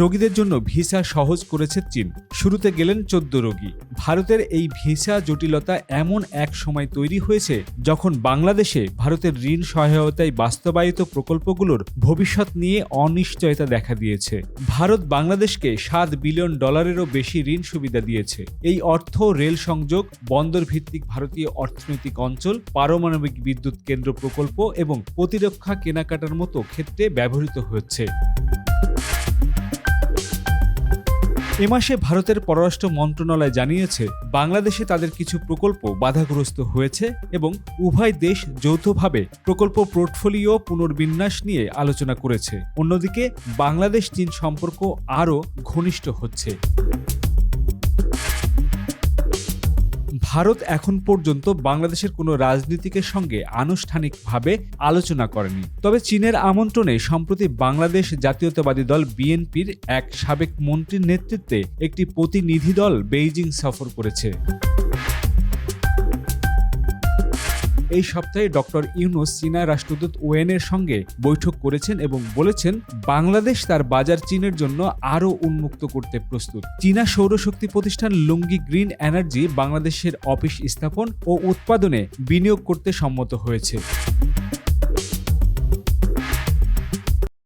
রোগীদের জন্য ভিসা সহজ করেছে চীন। শুরুতে গেলেন চোদ্দ রোগী। ভারতের এই ভিসা জটিলতা এমন এক সময় তৈরি হয়েছে যখন বাংলাদেশে ভারতের ঋণ সহায়তায় বাস্তবায়িত প্রকল্পগুলোর ভবিষ্যৎ নিয়ে অনিশ্চয়তা দেখা দিয়েছে। ভারত বাংলাদেশকে সাত বিলিয়ন ডলারেরও বেশি ঋণ সুবিধা দিয়েছে। এই অর্থ রেল সংযোগ বন্দর ভিত্তিক ভারতীয় অর্থনৈতিক অঞ্চল, পারমাণবিক বিদ্যুৎ কেন্দ্র প্রকল্প এবং প্রতিরক্ষা কেনাকাটার মতো ক্ষেত্রে ব্যবহৃত হচ্ছে। এ মাসে ভারতের পররাষ্ট্র মন্ত্রণালয় জানিয়েছে, বাংলাদেশে তাদের কিছু প্রকল্প বাধাগ্রস্ত হয়েছে এবং উভয় দেশ যৌথভাবে প্রকল্প পোর্টফোলিও পুনর্বিন্যাস নিয়ে আলোচনা করেছে। অন্যদিকে বাংলাদেশ চীন সম্পর্ক আরও ঘনিষ্ঠ হচ্ছে। ভারত এখন পর্যন্ত বাংলাদেশের কোনো রাজনীতিকের সঙ্গে আনুষ্ঠানিকভাবে আলোচনা করেনি। তবে চীনের আমন্ত্রণে সম্প্রতি বাংলাদেশ জাতীয়তাবাদী দল বিএনপির এক সাবেক মন্ত্রীর নেতৃত্বে একটি প্রতিনিধি দল বেইজিং সফর করেছে। এই সপ্তাহে ডক্টর ইউনুস চীনা রাষ্ট্রদূত ওয়েনের সঙ্গে বৈঠক করেছেন এবং বলেছেন, বাংলাদেশ তার বাজার চীনের জন্য আরও উন্মুক্ত করতে প্রস্তুত। চীনা সৌরশক্তি প্রতিষ্ঠান লুঙ্গি গ্রিন এনার্জি বাংলাদেশের অফিস স্থাপন ও উৎপাদনে বিনিয়োগ করতে সম্মত হয়েছে।